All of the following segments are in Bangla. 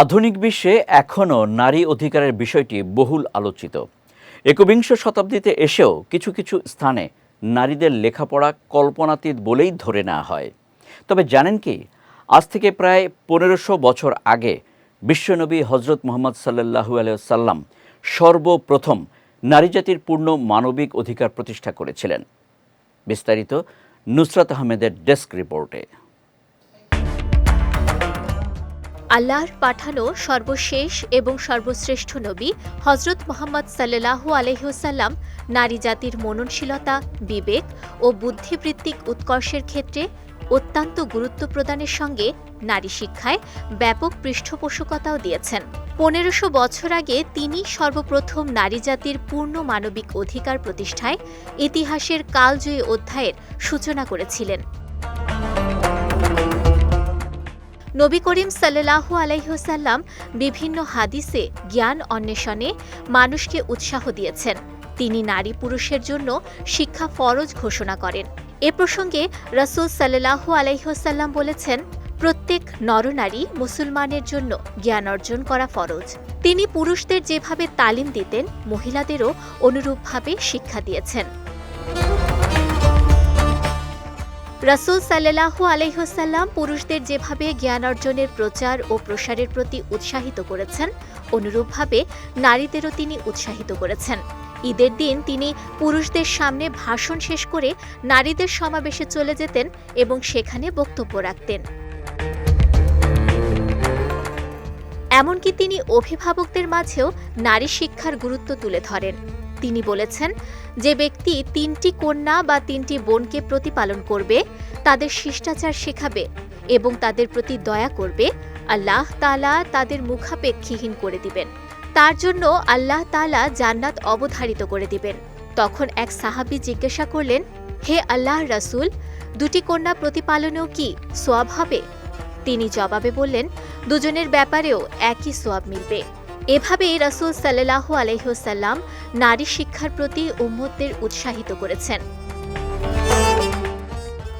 আধুনিক বিশ্বে এখনও নারী অধিকারের বিষয়টি বহুল আলোচিত। একবিংশ শতাব্দীতে এসেও কিছু কিছু স্থানে নারীদের লেখাপড়া কল্পনাতীত বলেই ধরে নেওয়া হয়। তবে জানেন কি, আজ থেকে প্রায় পনেরোশো বছর আগে বিশ্বনবী হজরত মোহাম্মদ সাল্লাহু আলাইসাল্লাম সর্বপ্রথম নারী জাতির পূর্ণ মানবিক অধিকার প্রতিষ্ঠা করেছিলেন। বিস্তারিত নুসরাত আহমেদের ডেস্ক রিপোর্টে। আল্লাহর পাঠানো সর্বশেষ এবং সর্বশ্রেষ্ঠ নবী হজরত মোহাম্মদ সাল্লাহু আলহিহসাল্লাম নারী জাতির মননশীলতা, বিবেক ও বুদ্ধিবৃত্তিক উৎকর্ষের ক্ষেত্রে অত্যন্ত গুরুত্ব প্রদানের সঙ্গে নারী শিক্ষায় ব্যাপক পৃষ্ঠপোষকতাও দিয়েছেন। পনেরোশো বছর আগে তিনি সর্বপ্রথম নারী জাতির পূর্ণ মানবিক অধিকার প্রতিষ্ঠায় ইতিহাসের কালজয়ী অধ্যায়ের সূচনা করেছিলেন। নবী করিম সাল্লাহু আলাইহসাল্লাম বিভিন্ন হাদিসে জ্ঞান অন্বেষণে মানুষকে উৎসাহ দিয়েছেন। তিনি নারী পুরুষের জন্য শিক্ষা ফরজ ঘোষণা করেন। এ প্রসঙ্গে রসুল সাল্লাহু আলাইহসাল্লাম বলেছেন, প্রত্যেক নরনারী মুসলমানের জন্য জ্ঞান অর্জন করা ফরজ। তিনি পুরুষদের যেভাবে তালিম দিতেন, মহিলাদেরও অনুরূপভাবে শিক্ষা দিয়েছেন। রাসুল সাল্লাহু আলহ্লাম পুরুষদের যেভাবে জ্ঞান অর্জনের প্রচার ও প্রসারের প্রতি উৎসাহিত করেছেন, অনুরূপভাবে নারীদেরও তিনি উৎসাহিত করেছেন। ঈদের দিন তিনি পুরুষদের সামনে ভাষণ শেষ করে নারীদের সমাবেশে চলে যেতেন এবং সেখানে বক্তব্য রাখতেন। এমনকি তিনি অভিভাবকদের মাঝেও নারী শিক্ষার গুরুত্ব তুলে ধরেন। তিনি বলেছেন যে ব্যক্তি তিনটি কন্যা বা তিনটি বোনকে প্রতিপালন করবে, তাদের শিষ্টাচার শেখাবে এবং তাদের প্রতি দয়া করবে, আল্লাহ তালা তাদের মুখাপেক্ষীহীন করে দিবেন। তার জন্য আল্লাহ তালা জান্নাত অবধারিত করে দিবেন। তখন এক সাহাবি জিজ্ঞাসা করলেন, হে আল্লাহ রাসুল, দুটি কন্যা প্রতিপালনেও কি সোয়াব হবে? তিনি জবাবে বললেন, দুজনের ব্যাপারেও একই সোয়াব মিলবে। এভাবেই রাসুল সাল্লাহ আলহ্লাম নারী শিক্ষার প্রতি উম্মতদের উৎসাহিত করেছেন।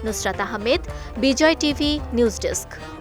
Nusrat Ahmed, Bijoy TV, news desk.